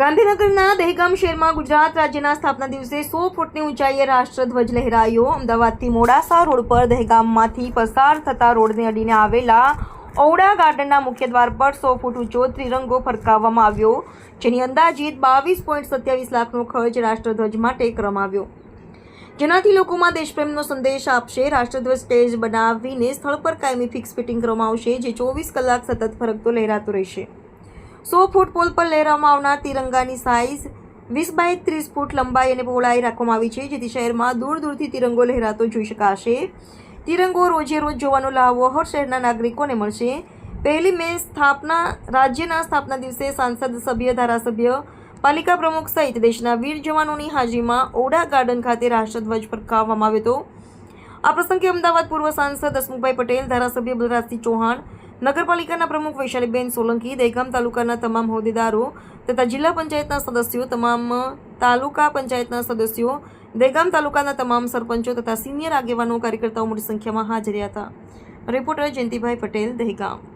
ગાંધીનગરના દહેગામ શહેરમાં ગુજરાત રાજ્યના સ્થાપના દિવસે સો ફૂટની ઊંચાઈએ રાષ્ટ્રધ્વજ લહેરાયો. અમદાવાદથી મોડાસા રોડ પર દહેગામમાંથી પસાર થતા રોડને અડીને આવેલા ઔડા ગાર્ડનના મુખ્ય દ્વાર પર સો ફૂટ ઊંચો ત્રિરંગો ફરકાવવામાં આવ્યો, જેની અંદાજિત બાવીસ પોઈન્ટ સત્યાવીસ લાખનો ખર્ચ રાષ્ટ્રધ્વજ માટે કરવામાં જેનાથી લોકોમાં દેશપ્રેમનો સંદેશ આપશે, રાષ્ટ્રધ્વજ સ્ટેજ બનાવીને સ્થળ પર કાયમી ફિક્સ ફિટિંગ કરવામાં આવશે, જે ચોવીસ કલાક સતત ફરકતો લહેરાતો રહેશે. સો ફૂટ પોલ પર લહેરાવવામાં આવનાર તિરંગાની સાઇઝ વીસ બાય ત્રીસ ફૂટ લંબાઈ અને પહોળાઈ રાખવામાં આવી છે, જેથી શહેરમાં દૂર દૂરથી તિરંગો લહેરાતો જોઈ શકાશે. તિરંગો રોજે રોજ જોવાનો લહાવો હર શહેરના નાગરિકોને મળશે. પહેલી મે સ્થાપના, રાજ્યના સ્થાપના દિવસે સાંસદ, સભ્ય, ધારાસભ્ય, પાલિકા પ્રમુખ સહિત દેશના વીર જવાનોની હાજરીમાં ઓડા ગાર્ડન ખાતે રાષ્ટ્રધ્વજ ફરકાવવામાં આવ્યો હતો. આ પ્રસંગે અમદાવાદ પૂર્વ સાંસદ હસમુખભાઈ પટેલ, ધારાસભ્ય બલરાજસિંહ ચૌહાણ નગરપાલિકાના પ્રમુખ વૈશાલીબેન સોલંકી દહેગામ તાલુકાના તમામ હોદ્દેદારો તથા જિલ્લા પંચાયતના સદસ્યો, તમામ તાલુકા પંચાયતના સદસ્યો દહેગામ તાલુકાના તમામ સરપંચો તથા સિનિયર આગેવાનો કાર્યકર્તાઓ મોટી સંખ્યામાં હાજર હતા. રિપોર્ટર જયંતિભાઈ પટેલ દહેગામ